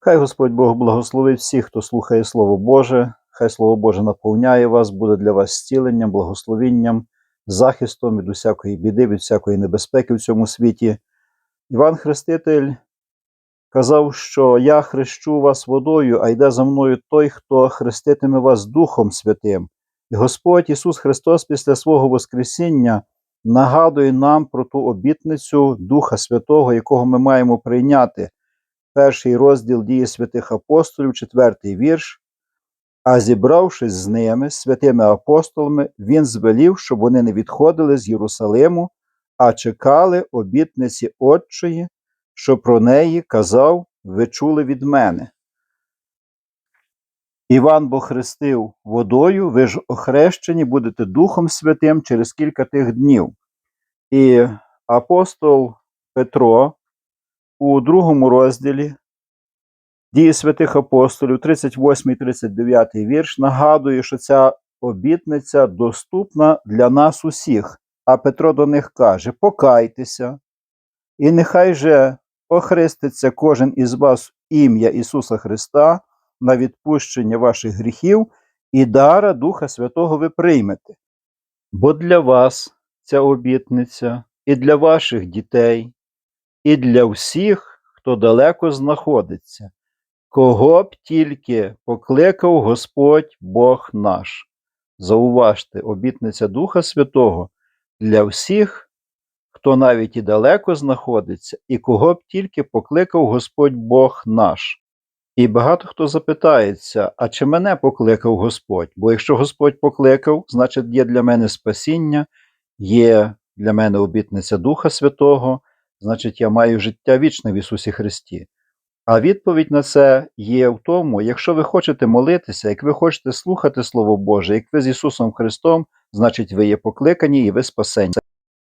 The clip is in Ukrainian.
Хай Господь Бог благословить всіх, хто слухає Слово Боже. Хай Слово Боже наповняє вас, буде для вас зціленням, благословінням, захистом від усякої біди, від всякої небезпеки в цьому світі. Іван Хреститель казав, що я хрещу вас водою, а йде за мною той, хто хреститиме вас Духом Святим. І Господь Ісус Христос після свого Воскресіння нагадує нам про ту обітницю Духа Святого, якого ми маємо прийняти. Перший розділ дії святих апостолів, четвертий вірш. А зібравшись з ними, святими апостолами, він звелів, щоб вони не відходили з Єрусалиму, а чекали обітниці Отчої, що про неї казав, ви чули від мене. Іван бо хрестив водою, ви ж охрещені будете Духом Святим через кілька тих днів. І апостол Петро у другому розділі Дії святих апостолів, 38 39 вірш, нагадує, що ця обітниця доступна для нас усіх. А Петро до них каже: Покайтеся, і нехай же охреститься кожен із вас ім'я Ісуса Христа на відпущення ваших гріхів, і дара Духа Святого ви приймете. Бо для вас ця обітниця, і для ваших дітей, і для всіх, хто далеко знаходиться, кого б тільки покликав Господь Бог наш. Зауважте, обітниця Духа Святого для всіх, хто навіть і далеко знаходиться, і кого б тільки покликав Господь Бог наш. І багато хто запитається, а чи мене покликав Господь? Бо якщо Господь покликав, значить є для мене спасіння, є для мене обітниця Духа Святого, значить я маю життя вічне в Ісусі Христі. А відповідь на це є в тому, якщо ви хочете молитися, як ви хочете слухати Слово Боже, як ви з Ісусом Христом, значить ви є покликані і ви спасені.